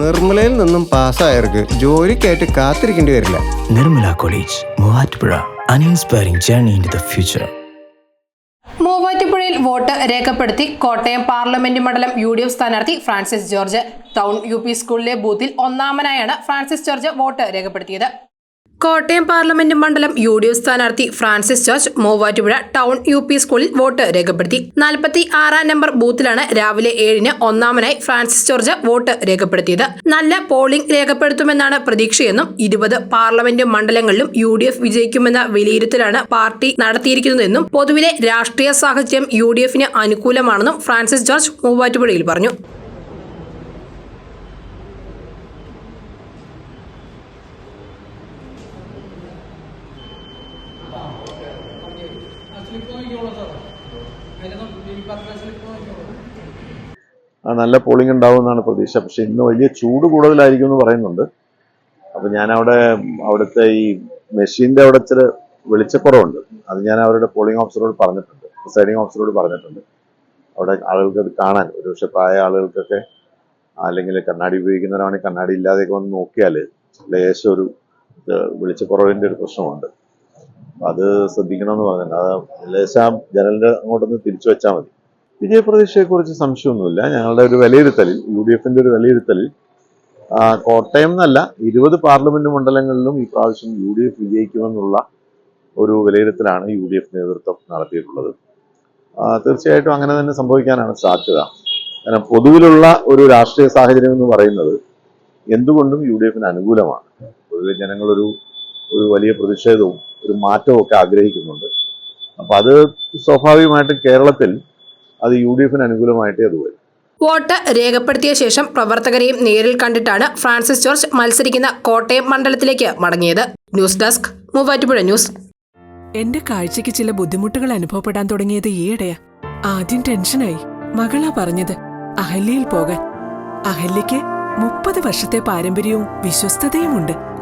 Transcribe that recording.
നിർമ്മലയിൽ നിന്നും പാസ്സായവർക്ക് ജോലിക്കായിട്ട് കാത്തിരിക്കേണ്ടി വരില്ല. Nirmala college Muvattupuzha. An inspiring journey in the future future. മൂവാറ്റുപുഴയിൽ വോട്ട് രേഖപ്പെടുത്തി കോട്ടയം പാർലമെന്റ് മണ്ഡലം യു ഡി എഫ് സ്ഥാനാർത്ഥി Francis George. Town U P സ്കൂളിലെ ബൂത്തിൽ ഒന്നാമനായാണ് ഫ്രാൻസിസ് ജോർജ് വോട്ട് രേഖപ്പെടുത്തിയത്. കോട്ടയം പാർലമെന്റ് മണ്ഡലം യു ഡി എഫ് സ്ഥാനാർത്ഥി Francis George Muvattupuzha town U P സ്കൂളിൽ വോട്ട് രേഖപ്പെടുത്തി. നാൽപ്പത്തി ആറാം നമ്പർ ബൂത്തിലാണ് രാവിലെ ഏഴിന് ഒന്നാമനായി ഫ്രാൻസിസ് ജോർജ് വോട്ട് രേഖപ്പെടുത്തിയത്. നല്ല പോളിംഗ് രേഖപ്പെടുത്തുമെന്നാണ് പ്രതീക്ഷയെന്നും ഇരുപത് പാർലമെന്റ് മണ്ഡലങ്ങളിലും യു ഡി എഫ് വിജയിക്കുമെന്ന വിലയിരുത്തലാണ് പാർട്ടി നടത്തിയിരിക്കുന്നതെന്നും പൊതുവിലെ രാഷ്ട്രീയ സാഹചര്യം യു ഡി എഫിന് അനുകൂലമാണെന്നും ഫ്രാൻസിസ് ജോർജ് മൂവാറ്റുപുഴയിൽ പറഞ്ഞു. നല്ല പോളിംഗ് ഉണ്ടാവും എന്നാണ് പ്രതീക്ഷ. പക്ഷെ ഇന്ന് വലിയ ചൂട് കൂടുതലായിരിക്കും എന്ന് പറയുന്നുണ്ട്. അപ്പൊ ഞാൻ അവിടെ അവിടുത്തെ ഈ മെഷീന്റെ അവിടെ ചില വെളിച്ചക്കുറവുണ്ട്. അത് ഞാൻ അവരുടെ പോളിംഗ് ഓഫീസറോട് പറഞ്ഞിട്ടുണ്ട്. പ്രിസൈഡിംഗ് ഓഫീസറോട് പറഞ്ഞിട്ടുണ്ട്. അവിടെ ആളുകൾക്ക് അത് കാണാൻ. ഒരു പക്ഷെ പ്രായ ആളുകൾക്കൊക്കെ അല്ലെങ്കിൽ കണ്ണാടി ഉപയോഗിക്കുന്നവരാണെങ്കിൽ കണ്ണാടി ഇല്ലാതെയൊക്കെ വന്ന് നോക്കിയാൽ ലേശം ഒരു വെളിച്ചക്കുറവിന്റെ ഒരു പ്രശ്നമുണ്ട്. അത് ശ്രദ്ധിക്കണമെന്ന് പറഞ്ഞു അത് ലേശം ജനലിന്റെ അങ്ങോട്ടൊന്ന് തിരിച്ചു വെച്ചാൽ മതി. വിജയപ്രതീക്ഷയെക്കുറിച്ച് സംശയമൊന്നുമില്ല. ഞങ്ങളുടെ ഒരു വിലയിരുത്തലിൽ യു ഡി എഫിന്റെ ഒരു വിലയിരുത്തലിൽ കോട്ടയം എന്നല്ല ഇരുപത് പാർലമെന്റ് മണ്ഡലങ്ങളിലും ഈ പ്രാവശ്യം യു ഡി എഫ് വിജയിക്കുമെന്നുള്ള ഒരു വിലയിരുത്തലാണ് യു ഡി എഫ് നേതൃത്വം നടത്തിയിട്ടുള്ളത്. തീർച്ചയായിട്ടും അങ്ങനെ തന്നെ സംഭവിക്കാനാണ് സാധ്യത. കാരണം പൊതുവിലുള്ള ഒരു രാഷ്ട്രീയ സാഹചര്യം എന്ന് പറയുന്നത് എന്തുകൊണ്ടും യു ഡി എഫിന് അനുകൂലമാണ്. പൊതുവെ ജനങ്ങളൊരു ഒരു വലിയ പ്രതിഷേധവും ഒരു മാറ്റവും ഒക്കെ ആഗ്രഹിക്കുന്നുണ്ട്. അപ്പൊ അത് സ്വാഭാവികമായിട്ടും കേരളത്തിൽ അത് യു ഡി എഫിന് അനുകൂലമായിട്ടേ അത് വരും. വോട്ട് രേഖപ്പെടുത്തിയ ശേഷം പ്രവർത്തകരെയും നേരിൽ കണ്ടിട്ടാണ് ഫ്രാൻസിസ് ജോർജ് മത്സരിക്കുന്ന കോട്ടയം മണ്ഡലത്തിലേക്ക് മടങ്ങിയത്. News desk Muvattupuzha news. എന്റെ കാഴ്ചയ്ക്ക് ചില ബുദ്ധിമുട്ടുകൾ അനുഭവപ്പെടാൻ തുടങ്ങിയത് ഈയിടെയാ. ആദ്യം ടെൻഷനായി. മകളാ പറഞ്ഞത് അഹല്യയിൽ പോകാൻ. അഹല്യയ്ക്ക് മുപ്പത് വർഷത്തെ പാരമ്പര്യവും വിശ്വസ്തതയുമുണ്ട്.